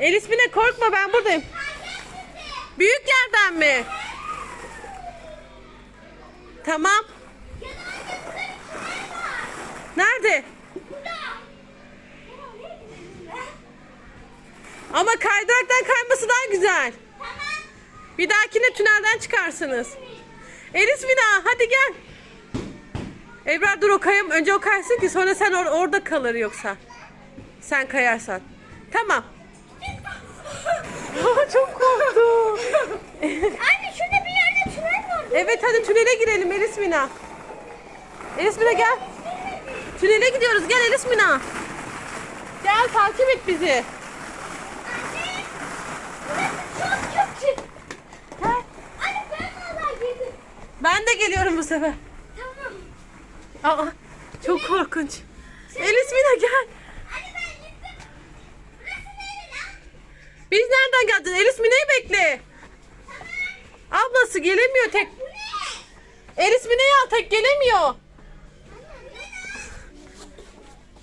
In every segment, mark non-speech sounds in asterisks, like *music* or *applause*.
Elis Mine korkma ben buradayım. Büyük yerden mi? Tamam. Nerede? Ama kaydıraktan kayması daha güzel. Bir dahakine tünelden çıkarsınız. Elis Mina hadi gel. Ebrar dur o kayım. Önce o kaysın ki sonra sen or- orada kalır yoksa. Sen kayarsan. Tamam. *laughs* Çok korktum. Anne şurada bir yerde tünel var. Evet hadi tünele girelim Elis Mina. Elis Mina gel. Tünele gidiyoruz gel Elis Mina. Gel takip et bizi. Girdim. Ben de geliyorum bu sefer. Tamam. Aa, çok korkunç. Elis Mina gel. Anne ben gittim. Burası nere lan? Biz nereden geleceğiz? Elis Mina'yı bekle. Ablası gelemiyor tek. Elis Mina'yı al tek gelemiyor.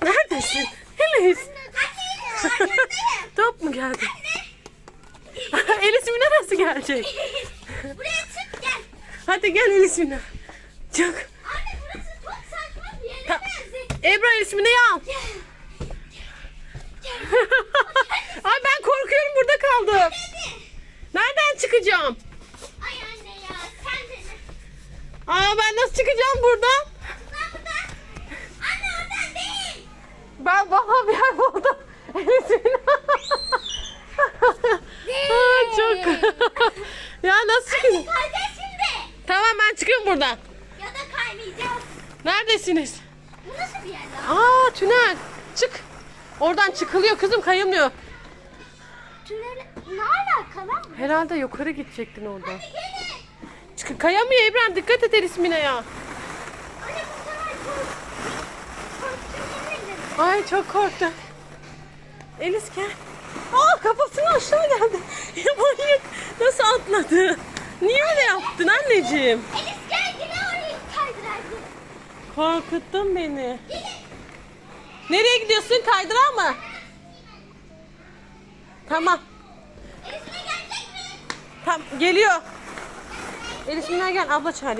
Neredesin? Elis. *laughs* Top mu geldi? *laughs* Elis Mina nasıl gelecek? Buraya çık gel. Hadi gel Elis Mina. Çok. Anne burası çok saçma bir yere Ta- benziyor. Ebra Elis al. Gel. Ay ben korkuyorum burada kaldım. Hadi. Nereden çıkacağım? Ay anne ya sen de. Aa ben nasıl çıkacağım buradan? Lan buradan. Anne oradan değil. Ben bana bir yer buldum. Elis Mina. Aa, çok. ya nasıl çıkacağım? Kayacağız şimdi. Tamam ben çıkıyorum buradan. Ya da kaymayacağız. Neredesiniz? Bu nasıl bir yer lan? Aa tünel. Çık. Oradan çıkılıyor kızım kayılmıyor. Tünel ne alaka lan? Herhalde yukarı gidecektin oradan. Gelin. Çık kayamıyor İbrahim dikkat et Elis Mine ya. Anne bu sefer kork. Korktum yemin Ay çok korktum. Elis gel. Aa kafasını aşağı geldi. *laughs* Ya manyak. Nasıl atladı? Niye öyle yaptın anneciğim? Gel yine orayı kaydıraydı. Korkuttun beni. Gelin. Nereye gidiyorsun? Kaydırağa mı? Tamam. Elis yine gelecek mi? Tam geliyor. Elis Mine gel abla çağır.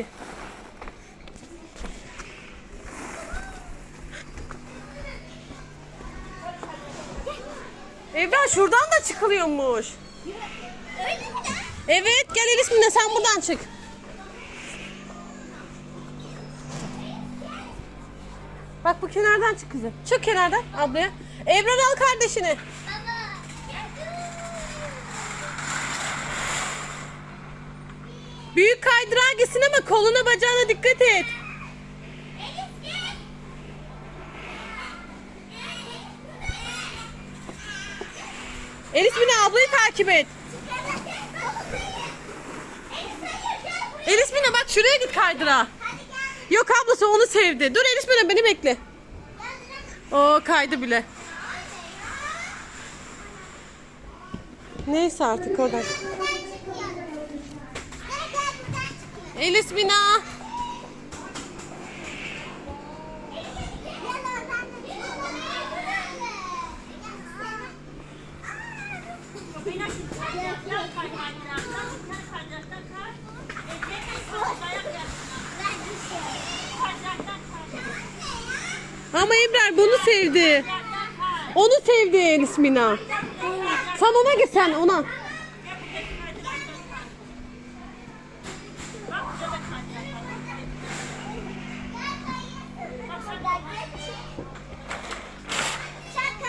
Evren şuradan da çıkılıyormuş. Öyle mi lan? Evet gel Elis Mine sen buradan çık. Bak bu kenardan çık kızım. Çık kenardan ablaya. Evren al kardeşini. Büyük kaydırağa gitsin ama koluna bacağına dikkat et. Elis Mine ablayı takip et. Elis Mine bak şuraya git gel. Yok ablası onu sevdi. Dur Elis Mine beni bekle. Oo kaydı bile. Neyse artık oradan. Elis Mina. Ama Ebrar bunu sevdi. Onu sevdi Elis Mina. Sen ona git sen ona.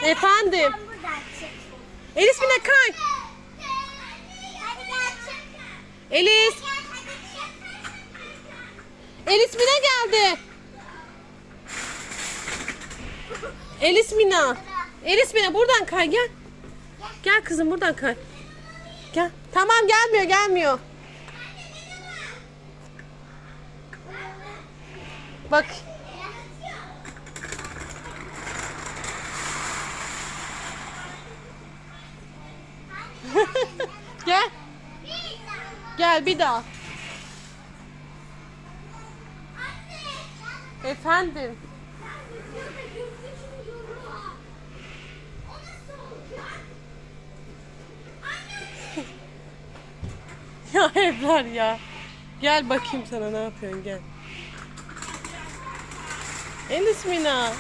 Efendim. Elis Mina kay. Elis. Elis Mina geldi. Elis Mina. Elis Mina buradan kay gel. Gel kızım buradan kay. Gel. Tamam gelmiyor gelmiyor. Bak. Gel bir daha. Efendim. *laughs* ya evler ya. Gel bakayım sana ne yapıyorsun gel. Enis Mina.